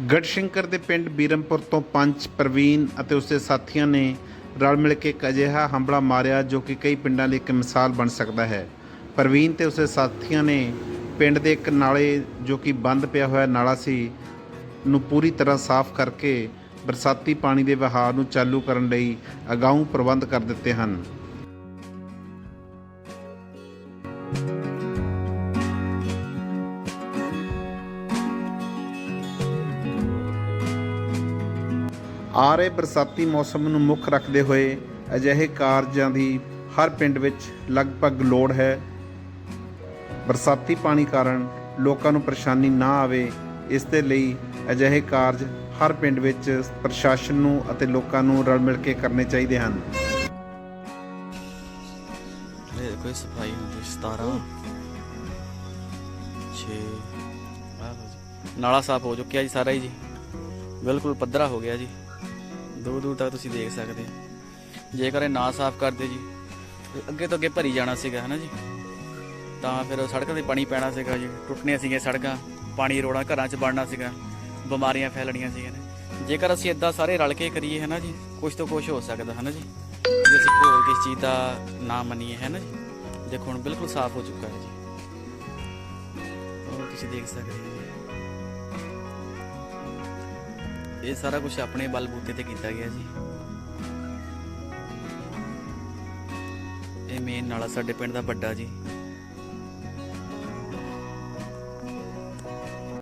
ਗੜਸ਼ੰਕਰ ਦੇ ਪਿੰਡ ਬੀਰਮਪੁਰ ਤੋਂ ਪੰਚ ਪ੍ਰਵੀਨ ਅਤੇ ਉਸਦੇ ਸਾਥੀਆਂ ਨੇ ਰਲ ਮਿਲ ਕੇ ਇੱਕ ਅਜਿਹਾ ਹੰਬਲਾ ਮਾਰਿਆ ਜੋ ਕਿ ਕਈ ਪਿੰਡਾਂ ਲਈ ਇੱਕ ਮਿਸਾਲ ਬਣ ਸਕਦਾ ਹੈ। ਪ੍ਰਵੀਨ ਤੇ ਉਸਦੇ ਸਾਥੀਆਂ ਨੇ ਪਿੰਡ ਦੇ ਇੱਕ ਨਾਲੇ ਜੋ ਕਿ ਬੰਦ ਪਿਆ ਹੋਇਆ ਨਾਲਾ ਸੀ, ਨੂੰ ਪੂਰੀ ਤਰ੍ਹਾਂ ਸਾਫ਼ ਕਰਕੇ ਬਰਸਾਤੀ ਪਾਣੀ ਦੇ ਵਹਾਅ ਨੂੰ ਚਾਲੂ ਕਰਨ ਲਈ ਅਗਾਊਂ ਪ੍ਰਬੰਧ ਕਰ ਦਿੱਤੇ ਹਨ। ਆ ਰਹੇ ਬਰਸਾਤੀ ਮੌਸਮ ਨੂੰ ਮੁੱਖ ਰੱਖਦੇ ਹੋਏ ਅਜਿਹੇ ਕਾਰਜਾਂ ਦੀ ਹਰ ਪਿੰਡ ਵਿੱਚ ਲਗਭਗ ਲੋੜ ਹੈ। ਬਰਸਾਤੀ ਪਾਣੀ ਕਾਰਨ ਲੋਕਾਂ ਨੂੰ ਪਰੇਸ਼ਾਨੀ ਨਾ ਆਵੇ ਇਸ ਦੇ ਲਈ ਅਜਿਹੇ ਕਾਰਜ ਹਰ ਪਿੰਡ ਵਿੱਚ ਪ੍ਰਸ਼ਾਸਨ ਨੂੰ ਅਤੇ ਲੋਕਾਂ ਨੂੰ ਰਲ ਮਿਲ ਕੇ ਕਰਨੇ ਚਾਹੀਦੇ ਹਨ। ਇਹ ਕੋਈ ਸਫ਼ਾਈ ਹੁੰਦੀ 17 6 ਨਾਲਾ ਸਾਫ਼ ਹੋ ਚੁੱਕਿਆ ਜੀ ਸਾਰਾ ਹੀ ਜੀ। ਬਿਲਕੁਲ ਪੱਧਰਾ ਹੋ ਗਿਆ ਜੀ। ਦੂਰ ਦੂਰ ਤੱਕ ਤੁਸੀਂ ਦੇਖ ਸਕਦੇ ਹੋ। ਜੇਕਰ ਇਹ ਨਾ ਸਾਫ਼ ਕਰਦੇ ਜੀ, ਅੱਗੇ ਤੋਂ ਅੱਗੇ ਭਰੀ ਜਾਣਾ ਸੀਗਾ, ਹਨਾ ਜੀ? ਤਾਂ ਫਿਰ ਸੜਕਾਂ ਤੇ ਪਾਣੀ ਪੈਣਾ ਸੀਗਾ ਜੀ। ਟੁੱਟਣੀਆਂ ਸੀਗੀਆਂ ਸੜਕਾਂ, ਪਾਣੀ ਰੋੜਾ ਘਰਾਂ 'ਚ ਵੜਨਾ ਸੀਗਾ, ਬਿਮਾਰੀਆਂ ਫੈਲਣੀਆਂ ਸੀਗੀਆਂ ਜੇਕਰ ਅਸੀਂ ਇਦਾਂ ਸਾਰੇ ਰਲ ਕੇ ਕਰੀਏ ਹੈ ਨਾ ਜੀ ਕੁਝ ਤੋਂ ਕੁਝ ਹੋ ਸਕਦਾ ਹੈ ਨਾ ਜੀ? ਜੇ ਅਸੀਂ ਕੋਈ ਕਿਸ ਚੀਜ਼ ਦਾ ਨਾ ਮੰਨੀਏ ਹੈ ਨਾ ਜੀ? ਦੇਖੋ, ਹੁਣ ਬਿਲਕੁਲ ਸਾਫ਼ ਹੋ ਚੁੱਕਾ ਹੈ ਜੀ। ਉਹ ਤੁਸੀਂ ਦੇਖ ਸਕਦੇ ਹੋ। ਇਹ ਸਾਰਾ ਕੁਝ ਆਪਣੇ ਬਲ ਬੂਤੇ ਤੇ ਕੀਤਾ ਗਿਆ ਜੀ। ਇਹ ਮੇਨ ਨਾਲਾ ਸਾਡੇ ਪਿੰਡ ਦਾ ਵੱਡਾ ਜੀ।